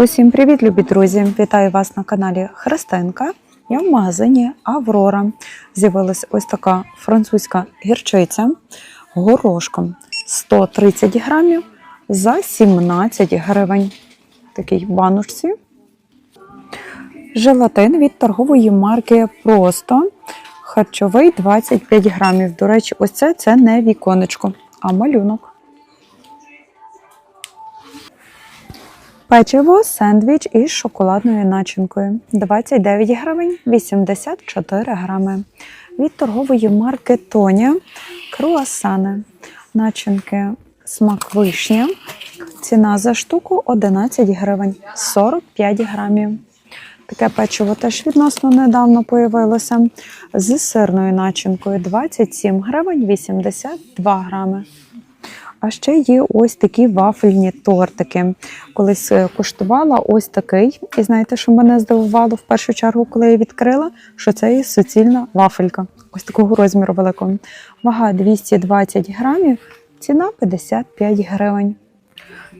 Усім привіт, любі друзі! Вітаю вас на каналі Христинка. Я в магазині Аврора. З'явилася ось така французька гірчиця горошком 130 грамів за 17 гривень. Такий баночці. Желатин від торгової марки Просто харчовий 25 грамів. До речі, ось це, це не віконечко, а малюнок. Печиво, сендвіч із шоколадною начинкою 29 гривень 84 грами. Від торгової марки Тоня круасани. Начинки смак вишня. Ціна за штуку 11 гривень 45 грамів. Таке печиво теж відносно недавно появилося з сирною начинкою 27 гривень 82 грами. А ще є ось такі вафельні тортики. Колись е, куштувала ось такий. І знаєте, що мене здивувало в першу чергу, коли я відкрила, що це є суцільна вафелька. Ось такого розміру великого. Вага 220 грамів, ціна 55 гривень.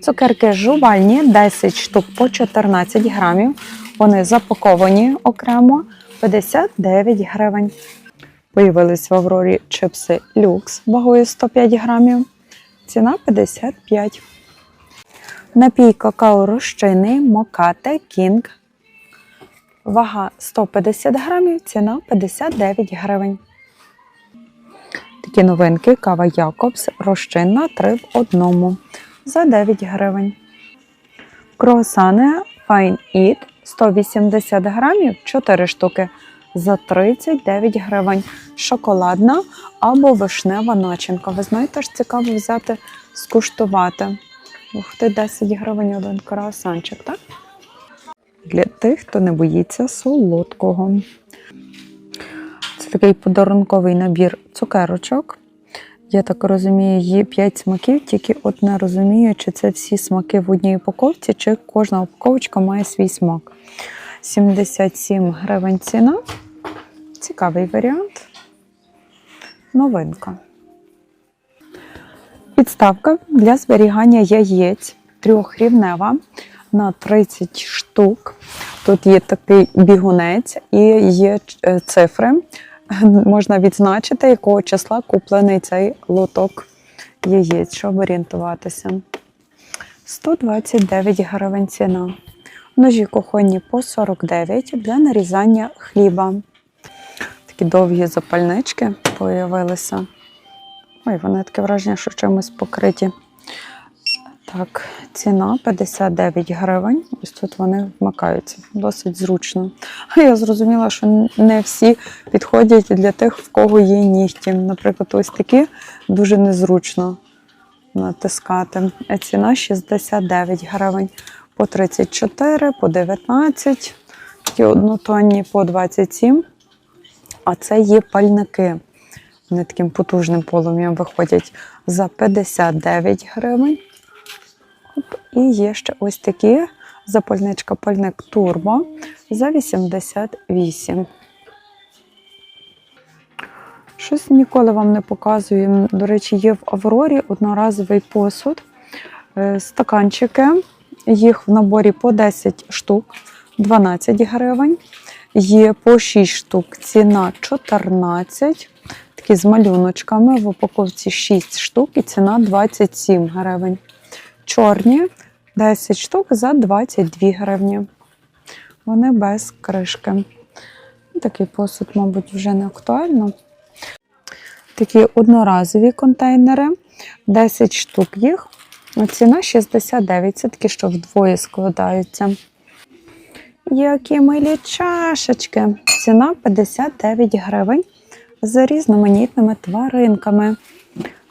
Цукерки жувальні 10 штук по 14 грамів. Вони запаковані окремо 59 гривень. Появились в Аврорі чипси люкс вагою 105 грамів. Ціна 55. Напій какао розчинний Мокате Кінг. Вага 150 грамів, ціна 59 гривень. Такі новинки кава Якобс розчинна 3 в одному за 9 гривень. Круасани Fine Eat 180 грамів 4 штуки за 39 гривень. Шоколадна або вишнева начинка. Ви знаєте, ж цікаво взяти, скуштувати. Ух ти, 10 гривень один круасанчик, так? Для тих, хто не боїться солодкого. Це такий подарунковий набір цукерочок. Я так розумію, є 5 смаків, тільки от не розумію, чи це всі смаки в одній упаковці, чи кожна упаковочка має свій смак. 77 гривень ціна. Цікавий варіант. Новинка. Підставка для зберігання яєць трьохрівнева на 30 штук. Тут є такий бігунець і є е, цифри. Можна відзначити, якого числа куплений цей лоток яєць, щоб орієнтуватися. 129 гривень ціна. Ножі кухонні по 49 для нарізання хліба. Такі довгі запальнички появилися. Ой, вони таке враження, що чимось покриті. Так, ціна 59 гривень. Ось тут вони вмикаються. Досить зручно. Я зрозуміла, що не всі підходять для тих, в кого є нігті. Наприклад, ось такі дуже незручно натискати. А Ціна 69 гривень по 34, по 19, такі однотонні по 27. А це є пальники. Вони таким потужним полум'ям виходять за 59 гривень. І є ще ось такі запальничка пальник турбо за 88. Щось ніколи вам не показую. До речі, є в Аврорі одноразовий посуд, е, стаканчики. Їх в наборі по 10 штук, 12 гривень. Є по 6 штук, ціна 14. Такі з малюночками. В упаковці 6 штук і ціна 27 гривень. Чорні 10 штук за 22 гривні. Вони без кришки. Такий посуд, мабуть, вже не актуально. Такі одноразові контейнери, 10 штук їх. Ціна 69, це такі, що вдвоє складаються. Які милі чашечки. Ціна 59 гривень з різноманітними тваринками.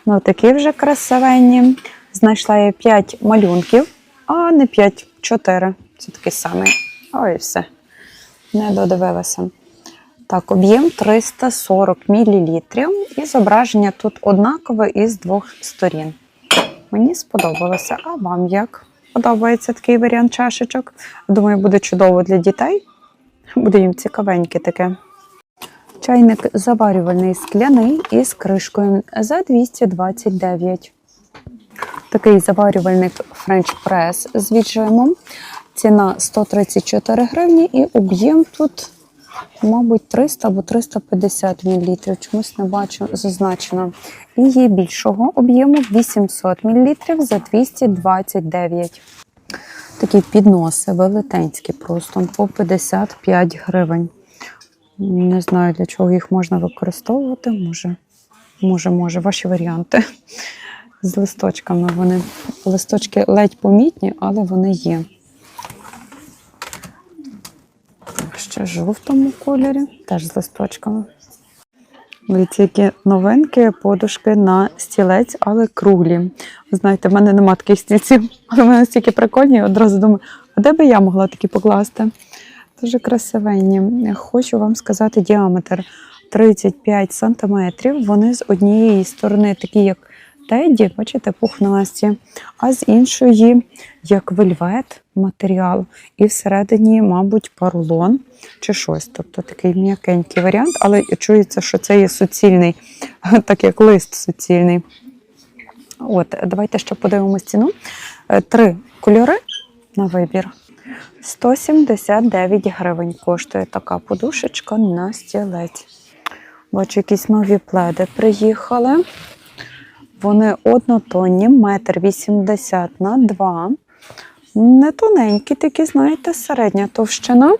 Ну, такі вже красивенні. Знайшла я 5 малюнків, а не 5, 4. Це такий самий. Ой, все. Не додивилася. Так, об'єм 340 мл. І зображення тут однакове із двох сторін. Мені сподобалося. А вам як? Подобається такий варіант чашечок. Думаю, буде чудово для дітей. Буде їм цікавеньке таке. Чайник заварювальний скляний із кришкою за 229. Такий заварювальник French Press з віджимом. Ціна 134 гривні і об'єм тут, мабуть, 300 або 350 мл. Чомусь не бачу зазначено. І є більшого об'єму 800 мл за 229. Такі підноси велетенські, просто по 55 гривень. Не знаю, для чого їх можна використовувати. Може, може, може, ваші варіанти. З листочками вони. Листочки ледь помітні, але вони є. Ще жовтому кольорі, теж з листочками. Дивіться, які новинки, подушки на стілець, але круглі. Знаєте, в мене нема таких стільців, але вони настільки прикольні. Одразу думаю, а де би я могла такі покласти? Дуже красивенні. Хочу вам сказати діаметр 35 сантиметрів. Вони з однієї сторони такі, як теді, бачите, пухнасті, а з іншої, як вельвет матеріал. І всередині, мабуть, поролон чи щось. Тобто такий м'якенький варіант, але чується, що це є суцільний, так як лист суцільний. От, давайте ще подивимось ціну. Е, Три кольори на вибір. 179 гривень коштує така подушечка на стілець. Бачу, якісь нові пледи приїхали. Вони однотонні, метр 80 на 2. Не тоненькі, такі, знаєте, середня товщина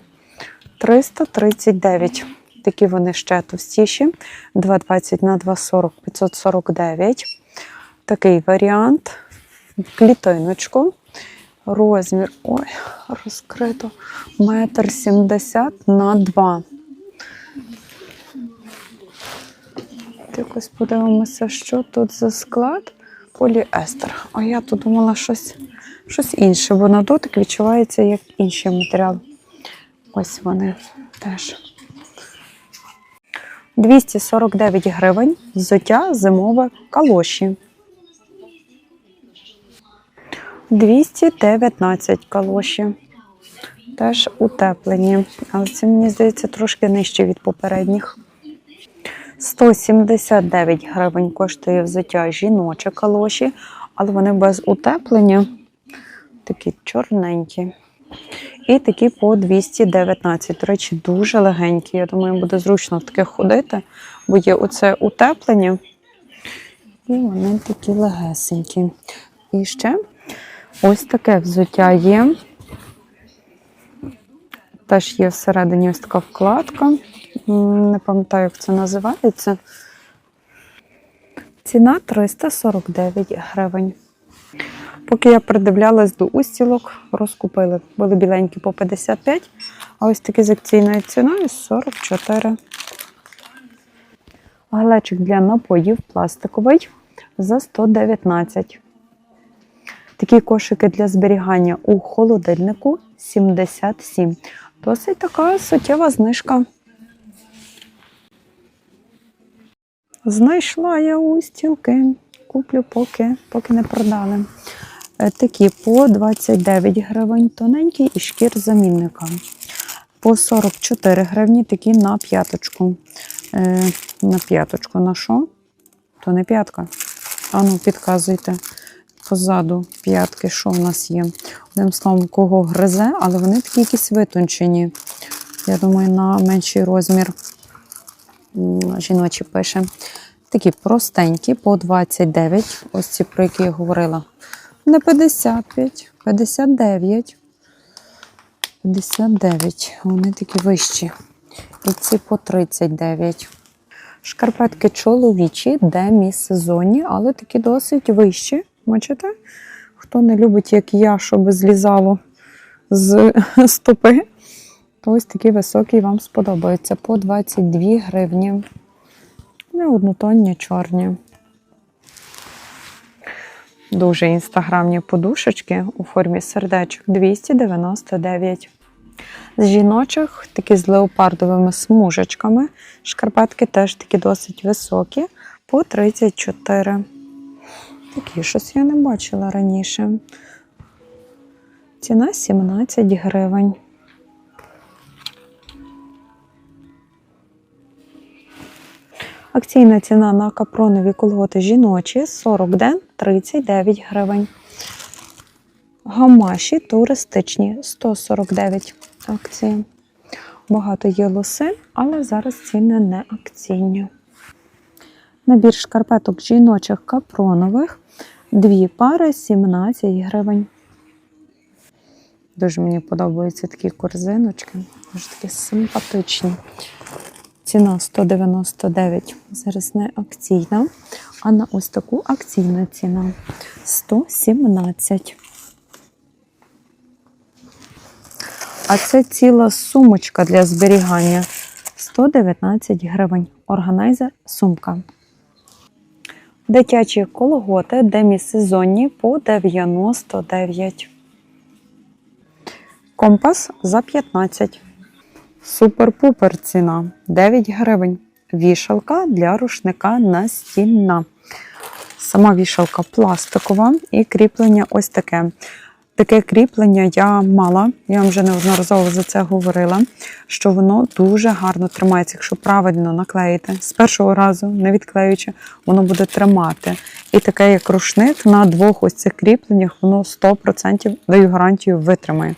339. Такі вони ще товстіші. 220 на 240 549. Такий варіант. Клітиночку. Розмір, ой, розкрито. Метр 70 на 2. Якось подивимося, що тут за склад. Поліестер. А я тут думала щось, щось інше, бо на дотик відчувається як інший матеріал. Ось вони теж. 249 гривень. Взуття зимове калоші. 219 калоші. Теж утеплені. Але це, мені здається, трошки нижче від попередніх. 179 гривень коштує взуття жіноче калоші, але вони без утеплення. Такі чорненькі. І такі по 219. До речі, дуже легенькі. Я думаю, буде зручно в таких ходити, бо є оце утеплення. І вони такі легесенькі. І ще ось таке взуття є. Теж є всередині ось така вкладка. Не пам'ятаю, як це називається. Ціна 349 гривень. Поки я придивлялась до устілок, розкупили. Були біленькі по 55, а ось такі з акційною ціною 44. Глечик для напоїв пластиковий за 119. Такі кошики для зберігання у холодильнику 77. Досить така суттєва знижка. Знайшла я устілки. Куплю поки, поки не продали. Е, Такі по 29 гривень, тоненькі і шкір замінника. По 44 гривні такі на п'яточку. Е, на п'яточку на що? То не п'ятка. Ану, підказуйте. Позаду п'ятки, що в нас є. Одним словом, кого гризе, але вони такі якісь витончені. Я думаю, на менший розмір жіночі пише. Такі простенькі, по 29. Ось ці, про які я говорила. Не 55, 59. 59. Вони такі вищі. І ці по 39. Шкарпетки чоловічі, демі-сезонні, але такі досить вищі. Бачите? Хто не любить, як я, щоб злізало з стопи, то ось такі високі вам сподобаються. По 22 гривні. Не однотонні, чорні. Дуже інстаграмні подушечки у формі сердечок 299. З жіночих такі з леопардовими смужечками. Шкарпетки теж такі досить високі, по 34. Такі щось я не бачила раніше. Ціна 17 гривень. Акційна ціна на капронові колготи жіночі 40 ден 39 гривень. Гамаші туристичні 149 акції. Багато є лоси, але зараз ціни не акційні. Набір шкарпеток жіночих капронових. Дві пари 17 гривень. Дуже мені подобаються такі корзиночки. Дуже такі симпатичні. Ціна 199. Зараз не акційна. А на ось таку акційна ціна 117. А це ціла сумочка для зберігання 119 гривень. Органайзер сумка. Дитячі колготи демісезонні по 99. Компас за 15. Супер-пупер ціна 9 гривень. Вішалка для рушника настінна. Сама вішалка пластикова і кріплення ось таке. Таке кріплення я мала, я вам вже неодноразово за це говорила, що воно дуже гарно тримається, якщо правильно наклеїти. З першого разу, не відклеюючи, воно буде тримати. І таке, як рушник на двох ось цих кріпленнях, воно 100% даю гарантію витримає.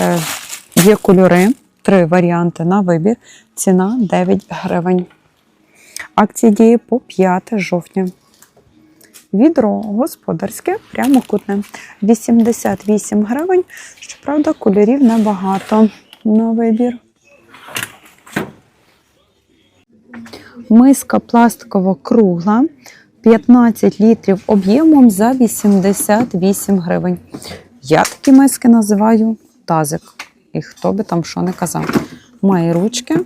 Е, є кольори, три варіанти на вибір. Ціна 9 гривень. Акція діє по 5 жовтня. Відро господарське, прямокутне. 88 гривень. Щоправда, кольорів небагато на вибір. Миска пластикова кругла. 15 літрів об'ємом за 88 гривень. Я такі миски називаю тазик. І хто би там що не казав. Має ручки.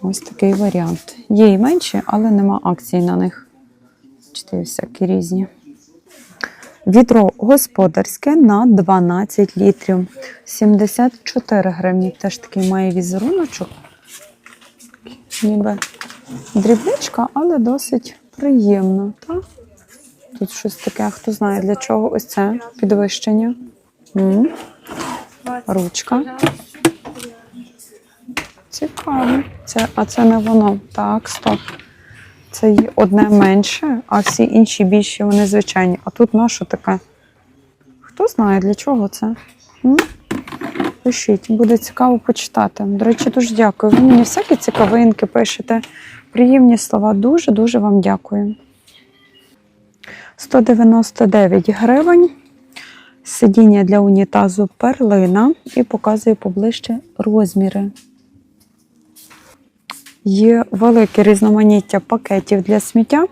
Ось такий варіант. Є і менші, але нема акцій на них. Бачите, всякі різні. Відро господарське на 12 літрів. 74 гривні. Теж такий має візеруночок. Ніби дрібничка, але досить приємно. Та? Тут щось таке, хто знає для чого ось це підвищення. М. Ручка. Цікаво. Це, а це не воно. Так, стоп. Це одне менше, а всі інші більші, вони звичайні. А тут на що таке? Хто знає, для чого це? М? Пишіть, буде цікаво почитати. До речі, дуже дякую. Ви мені всякі цікавинки пишете. Приємні слова. Дуже-дуже вам дякую. 199 гривень. Сидіння для унітазу перлина і показую поближче розміри. Є велике різноманіття пакетів для сміття.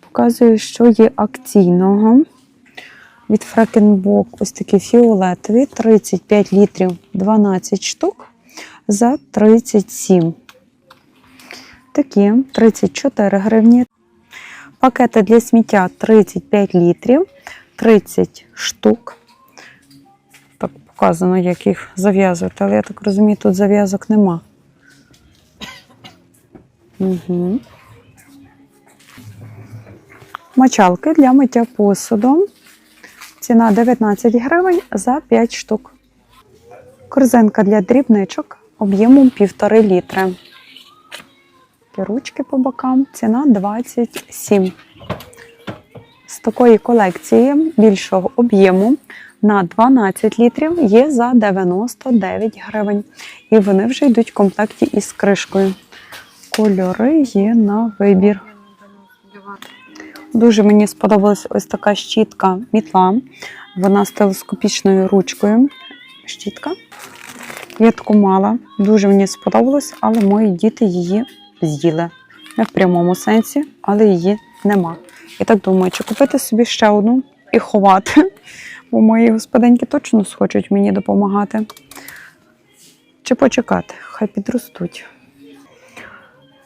Показую, що є акційного. Від Фрекенбок ось такі фіолетові, 35 літрів 12 штук за 37. Такі 34 гривні. Пакети для сміття 35 літрів, 30 штук. Так показано, як їх зав'язувати, але я так розумію, тут зав'язок нема. Угу. Мочалки для миття посуду. Ціна 19 гривень за 5 штук. Корзинка для дрібничок об'ємом 1,5 літри. Ручки по бокам. Ціна 27. З такої колекції більшого об'єму на 12 літрів є за 99 гривень. І вони вже йдуть в комплекті із кришкою. Кольори є на вибір. Дуже мені сподобалась ось така щітка мітла. Вона з телескопічною ручкою. Щітка. Я таку мала. Дуже мені сподобалось, але мої діти її з'їли. Не в прямому сенсі, але її нема. Я так думаю, чи купити собі ще одну і ховати, бо мої господинки точно схочуть мені допомагати. Чи почекати, хай підростуть.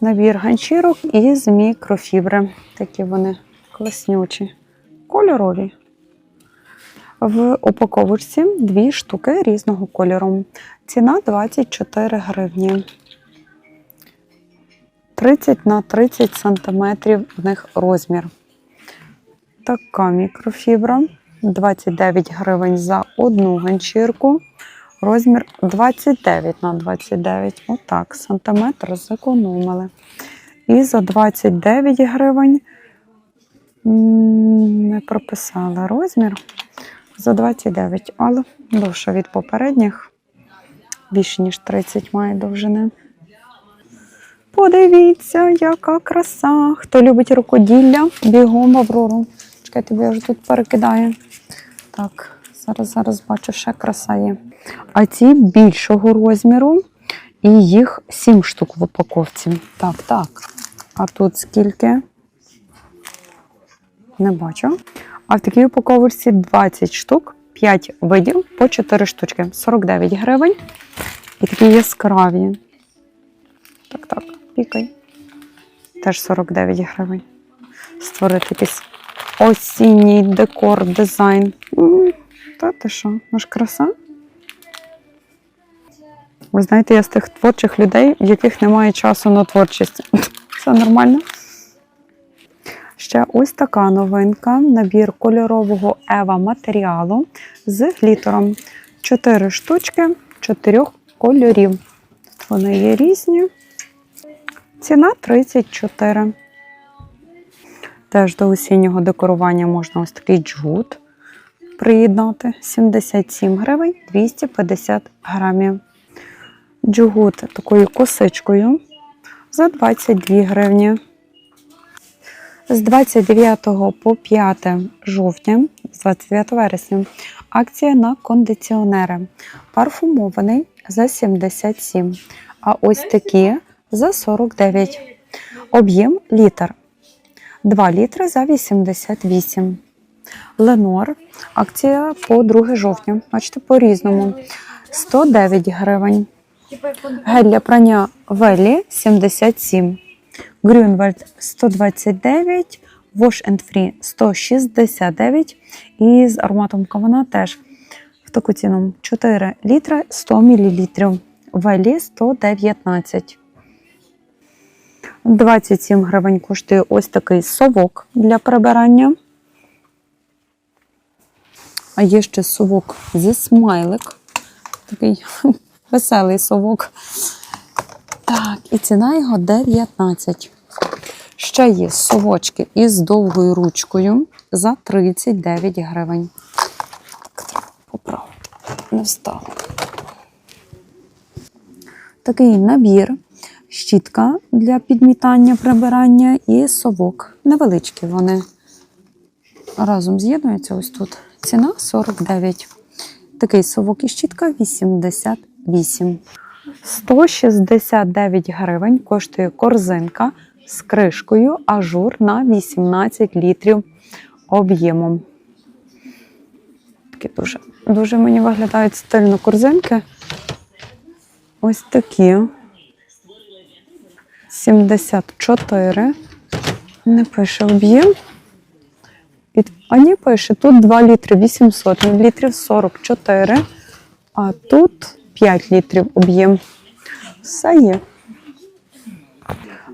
Набір ганчірок із мікрофібри. Такі вони класнючі, кольорові. В упаковочці дві штуки різного кольору. Ціна 24 гривні. 30 на 30 сантиметрів в них розмір. Така мікрофібра. 29 гривень за одну ганчірку. Розмір 29 на 29. Отак, сантиметр зекономили. І за 29 гривень не прописала розмір. за 29, але довше від попередніх. Більше ніж 30 має довжини. Подивіться, яка краса. Хто любить рукоділля, бігом Аврору. Чекайте, бо я вже тут перекидаю. Так, зараз, зараз бачу, ще краса є. А ці більшого розміру, і їх 7 штук в упаковці. Так, так. А тут скільки? Не бачу. А в такій упаковці 20 штук, 5 видів по 4 штучки. 49 гривень. І такі яскраві. Так, так, пікай. Теж 49 гривень. Створити якийсь осінній декор, дизайн. Та ти що, ну ж краса? Ви знаєте, я з тих творчих людей, в яких немає часу на творчість. Все нормально. Ще ось така новинка: набір кольорового Ева матеріалу з глітером. Чотири штучки, чотирьох кольорів. Тут Вони є різні. Ціна 34. Теж до осіннього декорування можна ось такий джгут приєднати. 77 гривень 250 грамів. Джгут такою косичкою за 22 гривні. З 29 по 5 жовтня, з 29 вересня, акція на кондиціонери. Парфумований за 77, а ось такі за 49. Об'єм літр. 2 літри за 88. Ленор. Акція по 2 жовтня. Бачите, по-різному. 109 гривень. Гель для прання Велі 77. Грюнвальд 129, Wash and Free 169 і з ароматом кавуна теж в таку ціну 4 літри 100 мл. Велі 119. 27 гривень коштує ось такий совок для прибирання. А є ще совок зі смайлик. Такий веселий совок. Так, і ціна його 19. Ще є совочки із довгою ручкою за 39 гривень. Поправити. Не встало. Такий набір, щітка для підмітання, прибирання і совок. Невеличкі вони. Разом з'єднуються ось тут. Ціна 49. Такий совок і щітка 88. 169 гривень коштує корзинка з кришкою ажур на 18 літрів об'ємом. Такі дуже, дуже мені виглядають стильно корзинки. Ось такі. 74. Не пише об'єм. І- А ні, пише, тут 2 літри 800 мл 44, а тут 5 літрів об'єм. Все є.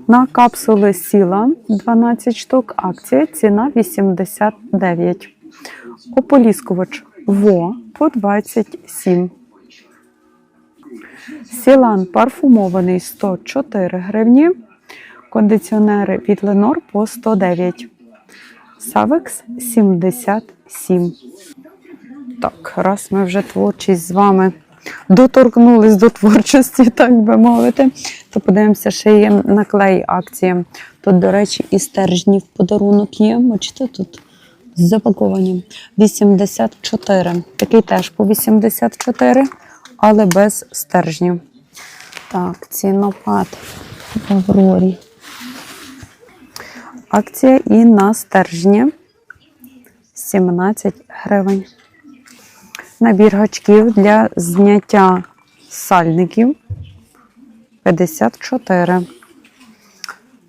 На капсули сіла 12 штук, акція, ціна 89. Ополіскувач ВО по 27. Сілан парфумований 104 гривні. Кондиціонери від Ленор по 109. Савекс 77. Так, раз ми вже творчість з вами доторкнулись до творчості, так би мовити, то подивимося, ще є наклей акції. Тут, до речі, і стержні в подарунок є. Бачите, тут запаковані 84. Такий теж по 84, але без стержнів. Так, цінопад в Аврорі. Акція і на стержні 17 гривень. Набір гачків для зняття сальників 54.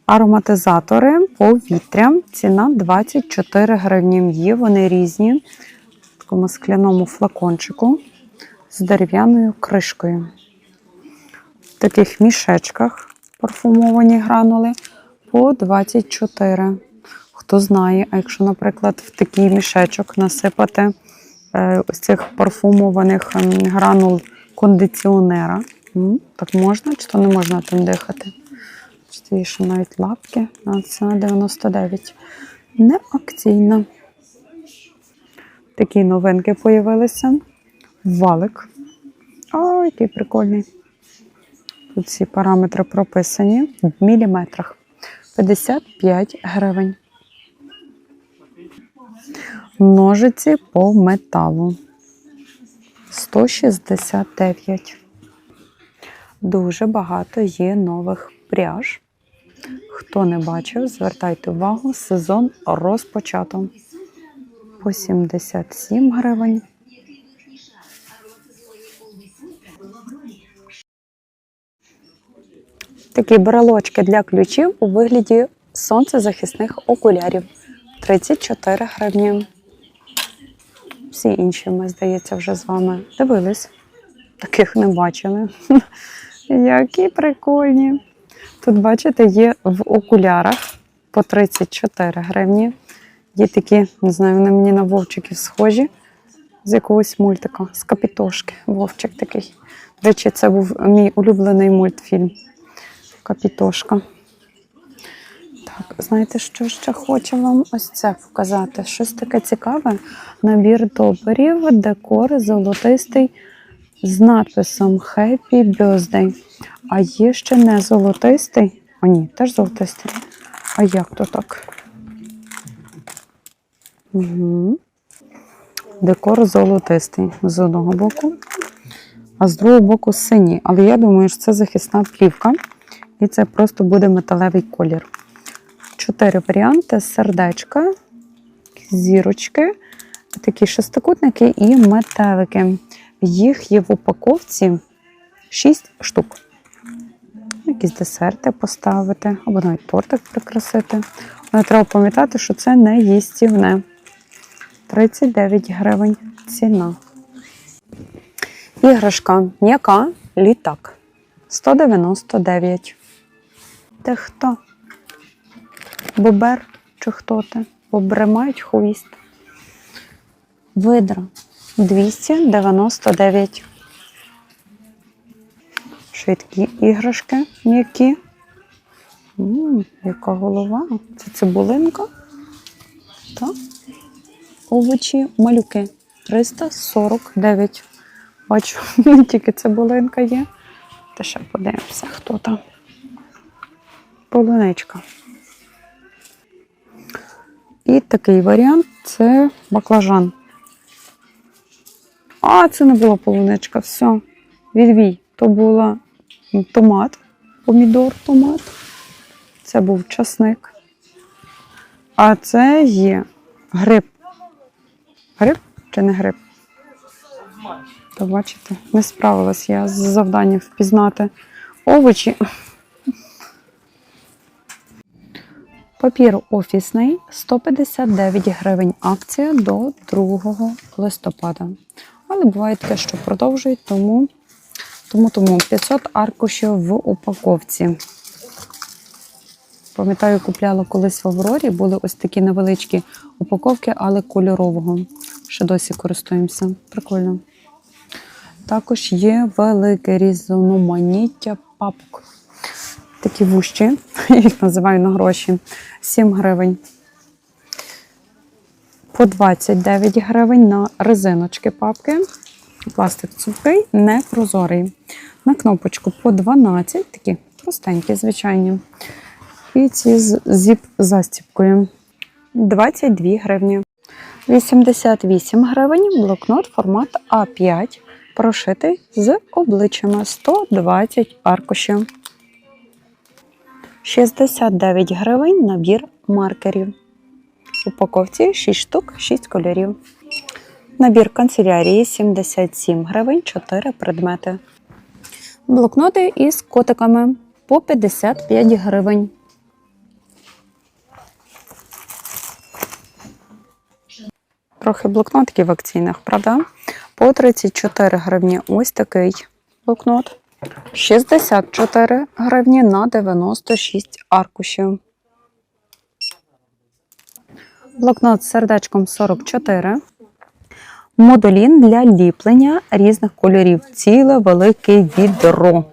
Ароматизатори повітря. Ціна 24 гривні. Є вони різні в такому скляному флакончику з дерев'яною кришкою. В таких мішечках парфумовані гранули по 24. Хто знає, а якщо, наприклад, в такий мішечок насипати е, ось цих парфумованих ем, гранул кондиціонера, так можна чи то не можна тим дихати? Є ще навіть лапки, а ціна 99. Не акційна. Такі новинки появилися. Валик. О, який прикольний. Тут всі параметри прописані в міліметрах. 55 гривень. Ножиці по металу. 169. Дуже багато є нових пряж. Хто не бачив, звертайте увагу, сезон розпочато. По 77 гривень. Такі брелочки для ключів у вигляді сонцезахисних окулярів. 34 гривні. Всі інші ми, здається, вже з вами дивились. Таких не бачили. Які прикольні. Тут, бачите, є в окулярах по 34 гривні. Є такі, не знаю, вони мені на вовчиків схожі з якогось мультика, з капітошки. Вовчик такий. До речі, це був мій улюблений мультфільм. Капітошка. Так, знаєте, що ще хочу вам ось це показати? Щось таке цікаве. Набір добрів, декор золотистий з надписом Happy Birthday. А є ще не золотистий. О, ні, теж золотистий. А як то так? Угу. Декор золотистий з одного боку, а з другого боку синій. Але я думаю, що це захисна плівка. І це просто буде металевий колір. Чотири варіанти: сердечка, зірочки, такі шестикутники і метелики. Їх є в упаковці 6 штук. Якісь десерти поставити, або навіть тортик прикрасити. Але треба пам'ятати, що це не їстівне. 39 гривень ціна. Іграшка м'яка літак. 199. Ти хто? Бобер чи хто ти? Бобри мають хвіст. Видра 299. Швидкі іграшки м'які. Яка голова? Це цибулинка. Так. Овочі малюки 349. Бачу, тільки цибулинка є. Та ще подивимося, хто там. Полуничка. І такий варіант це баклажан. А, це не була полуничка, все. Відвій. То була томат, помідор, томат. Це був часник. А це є гриб. Гриб чи не гриб? То бачите, не справилась я з завданням впізнати овочі. Папір офісний 159 гривень акція до 2 листопада. Але буває таке, що продовжують, тому, тому, тому 500 аркушів в упаковці. Пам'ятаю, купляла колись в Аврорі, були ось такі невеличкі упаковки, але кольорового. Ще досі користуємося. Прикольно. Також є велике різноманіття папок. Такі вущі, я їх називаю на гроші. 7 гривень. По 29 гривень на резиночки папки. Пластик цупкий, не прозорий. На кнопочку по 12, такі простенькі, звичайні. І ці з зіп-застіпкою. 22 гривні. 88 гривень блокнот формат А5, прошитий з обличчями 120 аркушів. 69 гривень набір маркерів. Упаковці 6 штук, 6 кольорів. Набір канцелярії 77 гривень, 4 предмети. Блокноти із котиками по 55 гривень. Трохи блокнотиків в акційних, правда? По 34 гривні ось такий блокнот. 64 гривні на 96 аркушів. Блокнот з сердечком 44. Модулін для ліплення різних кольорів. Ціле велике відро.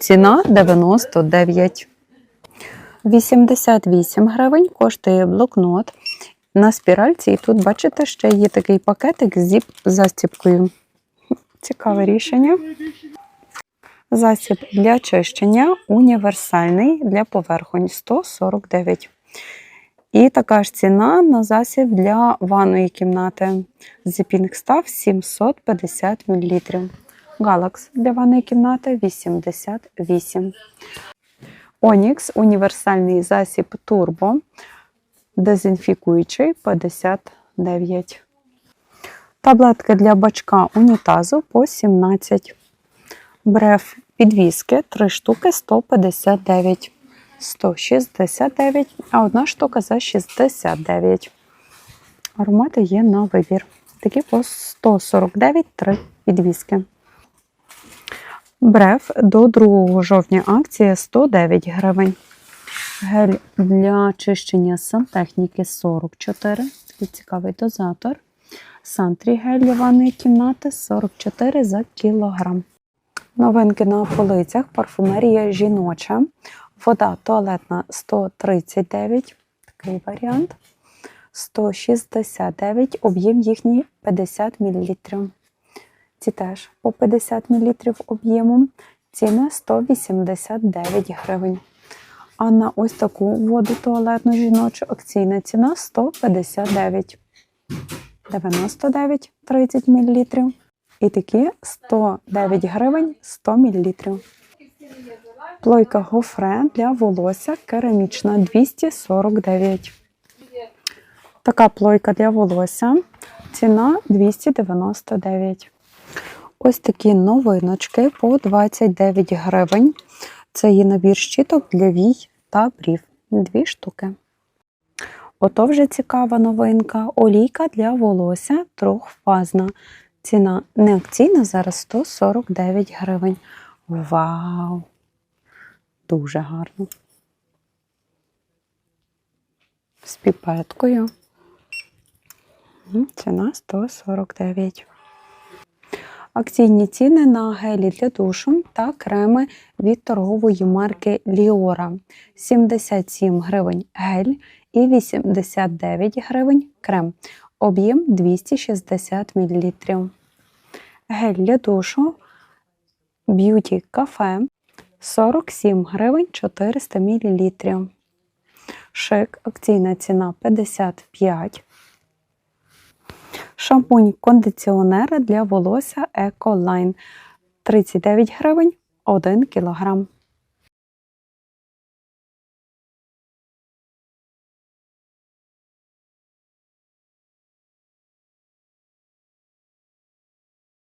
Ціна 99. 88 гривень коштує блокнот на спіральці. І тут, бачите, ще є такий пакетик з застіпкою. Цікаве рішення. Засіб для чищення універсальний для поверхонь 149. І така ж ціна на засіб для ванної кімнати. Зіпінг став 750 мл. Галакс для ванної кімнати 88. Онікс універсальний засіб турбо. Дезінфікуючий 59. Таблетки для бачка унітазу по 17. Бреф підвіски 3 штуки 159. 169, а одна штука за 69. Аромати є на вибір. Такі по 149 3 підвіски. Бреф до 2 жовтня акція 109 гривень. Гель для чищення сантехніки 44. Такий цікавий дозатор. Сантрі гель для ванної кімнати 44 за кілограм. Новинки на полицях. Парфумерія жіноча. Вода туалетна 139, такий варіант. 169, об'єм їхній 50 мл. Ці теж по 50 мл об'єму. Ціна 189 гривень. А на ось таку воду туалетну жіночу акційна ціна 159. 99 30 мл. І такі 109 гривень 100 мл. Плойка гофре для волосся керамічна 249. Така плойка для волосся. Ціна 299. Ось такі новиночки по 29 гривень. Це є набір щіток для вій та брів. Дві штуки. Ото вже цікава новинка. Олійка для волосся трьохфазна. Ціна не акційна, зараз 149 гривень. Вау! Дуже гарно. З піпеткою. Ціна 149. Акційні ціни на гелі для душу та креми від торгової марки Ліора. 77 гривень гель і 89 гривень крем. Об'єм 260 мл. Гель для душу Beauty Cafe 47 гривень 400 мл. Шик, акційна ціна 55. Шампунь кондиціонера для волосся Ecoline 39 гривень 1 кг.